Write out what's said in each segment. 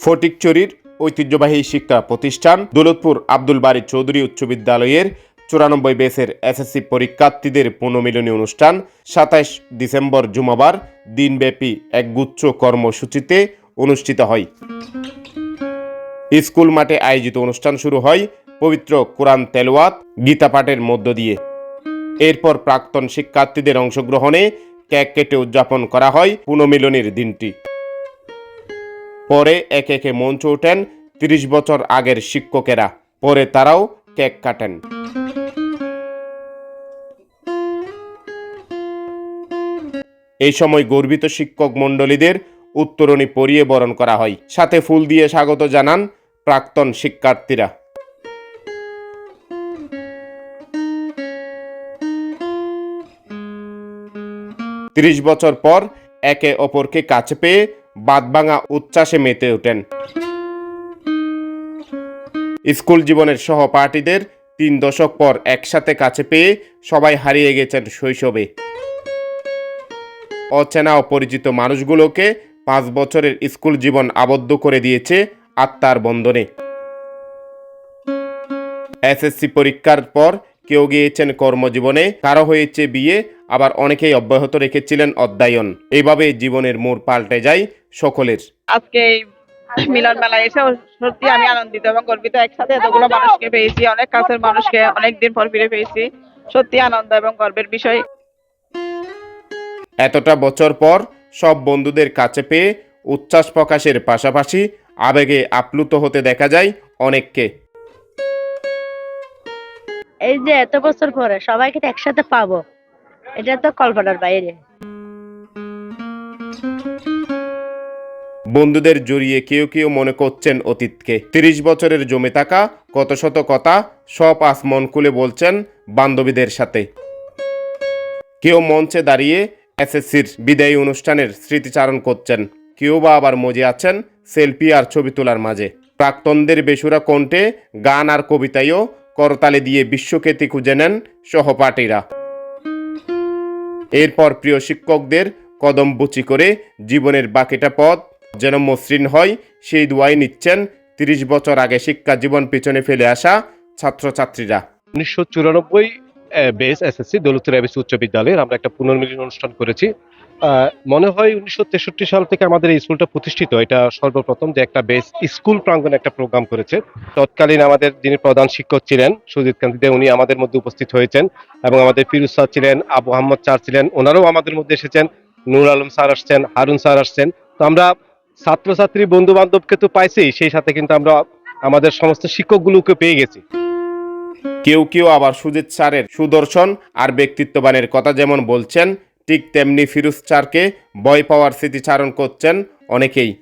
ফটিকচুরির ঐতিহ্যবাহী শিক্ষা প্রতিষ্ঠান দৌলতপুর আব্দুল বারী চৌধুরী উচ্চ বিদ্যালয়ের চুরানব্বই বেসের এসএসসি পরীক্ষার্থীদের পুনর্মিলনী অনুষ্ঠান সাতাইশ ডিসেম্বর জুমাবার দিনব্যাপী একগুচ্ছ কর্মসূচিতে অনুষ্ঠিত হয়। স্কুল মাঠে আয়োজিত অনুষ্ঠান শুরু হয় পবিত্র কোরআন তেলোয়াত গীতা পাঠের মধ্য দিয়ে। এরপর প্রাক্তন শিক্ষার্থীদের অংশগ্রহণে কেক কেটে উদযাপন করা হয় পুনর্মিলনীর দিনটি। পরে একে একে মঞ্চ ওঠেন তিরিশ বছর আগের শিক্ষকেরা। পরে তারাও কেক কাটেন। এই সময় গর্বিত শিক্ষক মণ্ডলীদের উত্তরণী পরিয়ে বরণ করা হয়। সাথে ফুল দিয়ে স্বাগত জানান প্রাক্তন শিক্ষার্থীরা। তিরিশ বছর পর একে অপরকে কাছে পেয়ে বাদভাঙা উচ্ছ্বাসে মেতে ওঠেন। স্কুল জীবনের সহপাঠীদের তিন দশক পর একসাথে কাছে পেয়ে সবাই হারিয়ে গেছেন শৈশবে। অচেনা অপরিচিত মানুষগুলোকে পাঁচ বছরের স্কুল জীবন আবদ্ধ করে দিয়েছে আত্মার বন্ধনে। এসএসসি পরীক্ষার পর কেউ গিয়েছেন কর্মজীবনে কারও হয়েছে বিয়ে আবার অনেকেই অব্যাহত রেখেছিলেন অধ্যয়ন। এইভাবে জীবনের মোড় পাল্টে যায় সকলের। আজকে মিলন মেলায় এসে সত্যি আমি আনন্দিত এবং গর্বিত। একসাথে এতগুলো মানুষকে পেয়েছি অনেক কাছের মানুষকে অনেকদিন পর ফিরে পেয়েছি। সত্যি আনন্দ এবং গর্বের বিষয়। এতটা বছর পর সব বন্ধুদের কাছে পেয়ে উচ্ছ্বাস প্রকাশের পাশাপাশি আবেগে আপ্লুত হতে দেখা যায় অনেককে। এই যে এত বছর পরে সবাইকে একসাথে পাবো। এটা তো কল্পনার বাইরে। বন্ধুদের জড়িয়ে কেউ কেউ মনে করছেন অতীতকে। তিরিশ বছরের জমে থাকা কত শত কথা সব আস মন খুলে বলছেন বান্ধবীদের সাথে। কেউ মঞ্চে দাঁড়িয়ে এসএসসির বিদায়ী অনুষ্ঠানের স্মৃতিচারণ করছেন। কেউ বা আবার মজে আছেন সেলফি আর ছবি তোলার মাঝে। প্রাক্তনদের বেসুরা কণ্ঠে গান আর কবিতায়ও করতালে দিয়ে বিশ্বখ্যাতি খুঁজে নেন সহপাঠীরা। এরপর প্রিয় শিক্ষকদের কদম বুচি করে জীবনের বাকিটা পথ যেন মসৃণ হয়, সেই দোয়াই নিচ্ছেন তিরিশ বছর আগে শিক্ষা জীবন পিছনে ফেলে আসা ছাত্রছাত্রীরা। উনিশশো চুরানব্বই বেস এসএসসি, দৌলতপুর এবিসি উচ্চ বিদ্যালয়ের আমরা একটা পুনর্মিলন অনুষ্ঠান করেছি। মনে হয় উনিশশো তেষট্টি সাল থেকে আমাদের এই স্কুলটা প্রতিষ্ঠিত। এটা সর্বপ্রথম যে একটা বেস স্কুল প্রাঙ্গণে একটা প্রোগ্রাম করেছে। তৎকালীন আমাদের যিনি প্রধান শিক্ষক ছিলেন, সুজিত কান্তি দে উনি আমাদের মধ্যে উপস্থিত হয়েছেন এবং আমাদের ফিরুজ স্যার ছিলেন, আবু আহম্মদ স্যার ছিলেন, ওনারাও আমাদের মধ্যে এসেছেন, নূর আলম স্যার আসছেন, হারুন স্যার আসছেন। তো আমরা ছাত্রছাত্রী বন্ধু বান্ধবকে তো পাইছি সেই সাথে কিন্তু আমরা আমাদের সমস্ত শিক্ষকগুলোকে পেয়ে গেছি। কেউ কেউ আবার সুজিত স্যারের সুদর্শন আর ব্যক্তিত্ববানের কথা যেমন বলছেন, ঠিক তেমনি ফিরুজ স্যারকে ভয় পাওয়ার স্মৃতিচারণ করছেন অনেকেই।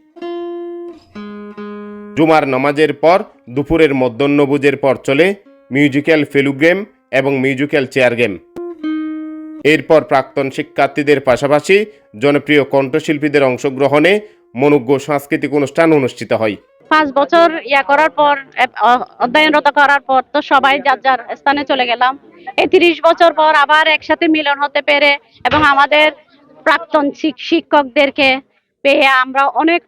জুমার নামাজের পর, দুপুরের মধ্যাহ্নভোজের পর চলে মিউজিক্যাল ফেলু গেম এবং মিউজিক্যাল চেয়ার গেম। এরপর প্রাক্তন শিক্ষার্থীদের পাশাপাশি জনপ্রিয় কণ্ঠশিল্পীদের অংশগ্রহণে মনোজ্ঞ সাংস্কৃতিক অনুষ্ঠান অনুষ্ঠিত হয়। পাঁচ বছর ইয়া করার পর অধ্যয়নরত করার পর তো সবাই যার যার স্থানে চলে গেলাম। এই তিরিশ বছর পর আবার একসাথে মিলন হতে পেরে এবং আমাদের প্রাক্তন শিক্ষকদেরকে পেয়ে আমরা অনেক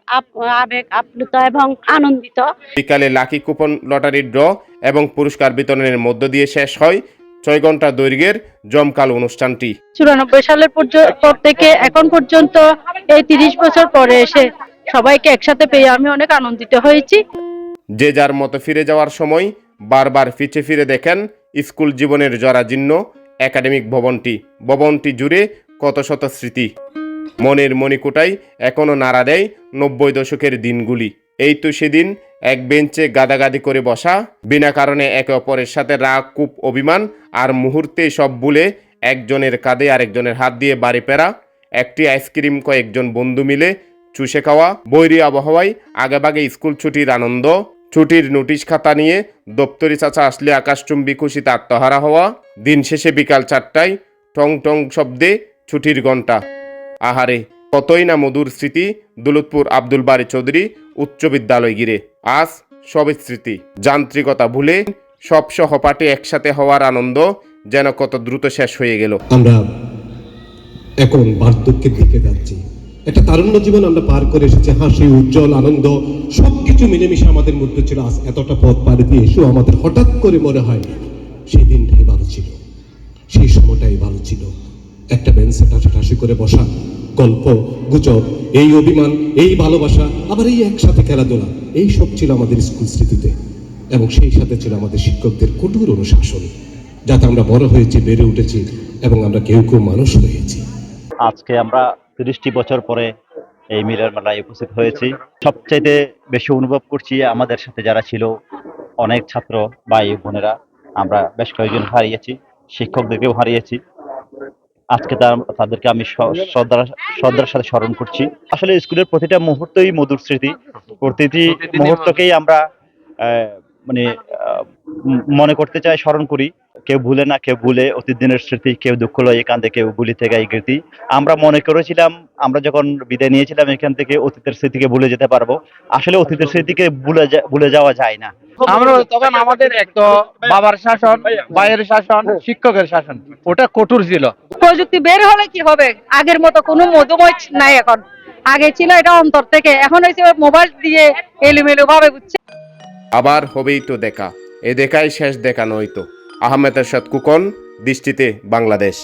আবেগ আপ্লুত এবং আনন্দিত। বিকালে লাকি কুপন লটারির ড্র এবং পুরস্কার বিতরণের মধ্য দিয়ে শেষ হয় ছয় ঘণ্টা দৈর্ঘ্যের জমকাল অনুষ্ঠানটি। চুরানব্বই সালের পর্য- পর থেকে এখন পর্যন্ত এই তিরিশ বছর পরে এসে সবাইকে একসাথে পেয়ে আমি অনেক আনন্দিত হয়েছি। যে যার মতো ফিরে যাওয়ার সময় বারবার পিছে ফিরে দেখেন স্কুল জীবনের জরাজীর্ণ একাডেমিক ভবনটি ভবনটি জুড়ে কত শত স্মৃতি। মনের মণিকোটায় এখনও নাড়া দেয় নব্বই দশকের দিনগুলি। এই তো সেদিন এক বেঞ্চে গাদাগাদি করে বসা, বিনা কারণে একে অপরের সাথে রাগ, কূপ, অভিমান আর মুহূর্তে সব ভুলে একজনের কাঁধে আরেকজনের হাত দিয়ে বাড়ি ফেরা, একটি আইসক্রিম কয়েকজন বন্ধু মিলে চুষে খাওয়া, বৈরী আবহাওয়ায় আগেভাগে স্কুল ছুটির আনন্দ, ছুটির নোটিশ খাতা নিয়ে দপ্তরি চাচা আসলে আকাশচুম্বী খুশিতে আত্মহারা হওয়া, দিন শেষে বিকাল চারটায় টং টং শব্দে ছুটির ঘণ্টা আহারে, কতই না মধুর স্মৃতি দৌলতপুর আব্দুল বারি চৌধুরী উচ্চ বিদ্যালয় গিরে আজ সবই স্মৃতি। যান্ত্রিকতা ভুলে সব সহপাঠী একসাথে হওয়ার আনন্দ যেন কত দ্রুত শেষ হয়ে গেল। আমরা এখন বার্ধক্যের দিকে যাচ্ছি। একটা তারুণ্য জীবন আমরা পার করে এসেছি, হাসি, উজ্জ্বল, আনন্দ সব কিছু মিলেমিশে আমাদের মধ্যে ছিল। আজ এতটা পথ পাড়ি দিয়ে এসেও আমাদের হঠাৎ করে মনে হয় সেই দিনটাই ভালো ছিল, সেই সময়টাই ভালো ছিল। একটা বেঞ্চে ঠাসাঠাসি করে বসা, গল্প, গুজব, এই অভিমান, এই ভালোবাসা, আবার এই একসাথে খেলাধুলা, এই সব ছিল আমাদের স্কুল স্মৃতিতে। এবং সেই সাথে ছিল আমাদের শিক্ষকদের কঠোর অনুশাসন, যাতে আমরা বড় হয়েছি, বেড়ে উঠেছি, এবং আমরা কেউ কেউ মানুষ হয়েছি। আজকে আমরা তিরিশটি বছর পরে এই মিলের মেলায় উপস্থিত হয়েছি। সবচাইতে বেশি অনুভব করছি আমাদের সাথে যারা ছিল অনেক ছাত্র ভাই বোনেরা আমরা বেশ কয়েকজন হারিয়েছি শিক্ষকদেরকেও হারিয়েছি। আজকে তার তাদেরকে আমি শ্রদ্ধার শ্রদ্ধার সাথে স্মরণ করছি। আসলে স্কুলের প্রতিটা মুহূর্তই মধুর স্মৃতি। প্রতিটি মুহূর্তকেই আমরা আহ, মানে মনে করতে চাই স্মরণ করি। কেউ ভুলে না কেউ ভুলে অতীত দিনের স্মৃতি কেউ দুঃখ লয়ে কান্দে কেউ গুলি থেকে এই কীর্তি। আমরা মনে করেছিলাম আমরা যখন বিদায় নিয়েছিলাম এখান থেকে অতীতের স্মৃতিকে ভুলে যেতে পারব। আসলে অতীতের স্মৃতিকে ভুলে ভুলে যাওয়া যায় না। আমরা তখন আমাদের এক তো বাবার শাসন ভাইয়ের শাসন শিক্ষকের শাসন ওটা কঠোর ছিল। প্রযুক্তি বের হলে কি হবে? আগের মতো কোনো মধুময় নাই এখন। আগে ছিল এটা অন্তর থেকে এখন হয়েছে মোবাইল দিয়ে এলোমেলো ভাবে বুঝছে আবার হবেই তো দেখা। এ দেখাই শেষ দেখা নয় তো। আহমেদ এরশাদ কুকন দৃষ্টিতে বাংলাদেশ